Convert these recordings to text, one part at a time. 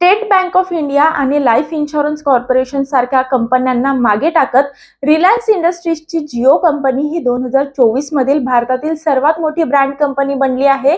State Bank of India आणि Life Insurance Corporation सारख्या कंपन्यांना मागे टाकत रिलायन्स इंडस्ट्रीजची जिओ कंपनी ही दोन हजार चोवीस मधील भारतातील सर्वात मोठी ब्रँड कंपनी बनली आहे.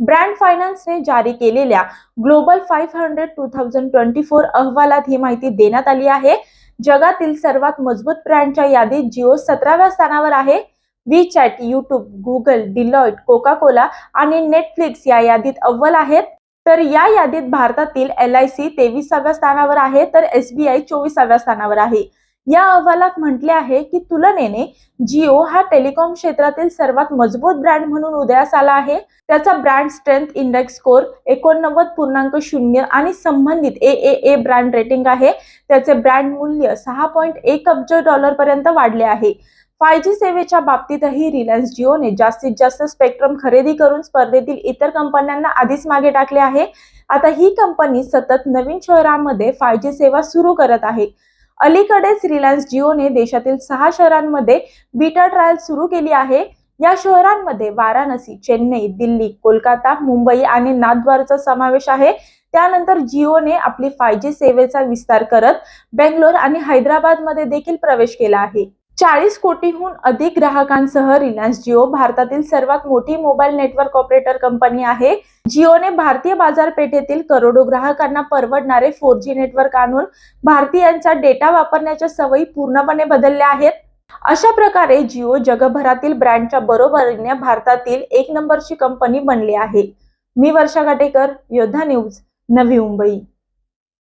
ब्रँड फायनान्सने जारी केलेल्या global five hundred two thousand twenty four अहवालात ही माहिती देण्यात आली आहे. जगातील सर्वात मजबूत ब्रँडच्या यादीत जिओ सतराव्या स्थानावर आहे. WeChat YouTube Google Deloitte Coca Cola आणि नेटफ्लिक्स या यादीत अव्वल आहेत. तर या यादीत भारतातील एल आय सी तेविसाव्या स्थानावर आहे तर एसबीआय चोवीसाव्या स्थानावर आहे. या अहवालात म्हटले आहे की तुलनेने जिओ हा टेलिकॉम क्षेत्रातील सर्वात मजबूत ब्रँड म्हणून उदयास आला आहे. त्याचा ब्रँड स्ट्रेंथ इंडेक्स स्कोर एकोणनव्वद पूर्णांक शून्य आणि संबंधित ए ए ए ब्रँड रेटिंग आहे. त्याचे ब्रँड मूल्य सहा पॉईंट एक अब्ज डॉलर पर्यंत वाढले आहे. फाय जी सेवेच्या बाबतीतही रिलायन्स जिओने जास्तीत जास्त स्पेक्ट्रम खरेदी करून स्पर्धेतील इतर कंपन्यांना आधीच मागे टाकले आहे. आता ही कंपनी सतत नवीन शहरांमध्ये फाय जी सेवा सुरू करत आहे. अलीकडेच रिलायन्स जिओने देशातील सहा शहरांमध्ये बीटा ट्रायल सुरू केली आहे. या शहरांमध्ये वाराणसी चेन्नई दिल्ली कोलकाता मुंबई आणि नाथद्वारचा समावेश आहे. त्यानंतर जिओने आपली फाय जी सेवेचा विस्तार करत बेंगलोर आणि हैदराबादमध्ये देखील प्रवेश केला आहे. चाळीस कोटीहून अधिक ग्राहकांसह रिलायन्स जिओ भारतातील सर्वात मोठी मोबाईल नेटवर्क ऑपरेटर कंपनी आहे. जिओने भारतीय बाजारपेठेतील करोडो ग्राहकांना परवडणारे फोर जी नेटवर्क आणून भारतीयांचा डेटा वापरण्याच्या सवयी पूर्णपणे बदलल्या आहेत. अशा प्रकारे जिओ जगभरातील ब्रँडच्या बरोबरीने भारतातील एक नंबरची कंपनी बनली आहे. मी वर्षा काटेकर योद्धा न्यूज नवी मुंबई.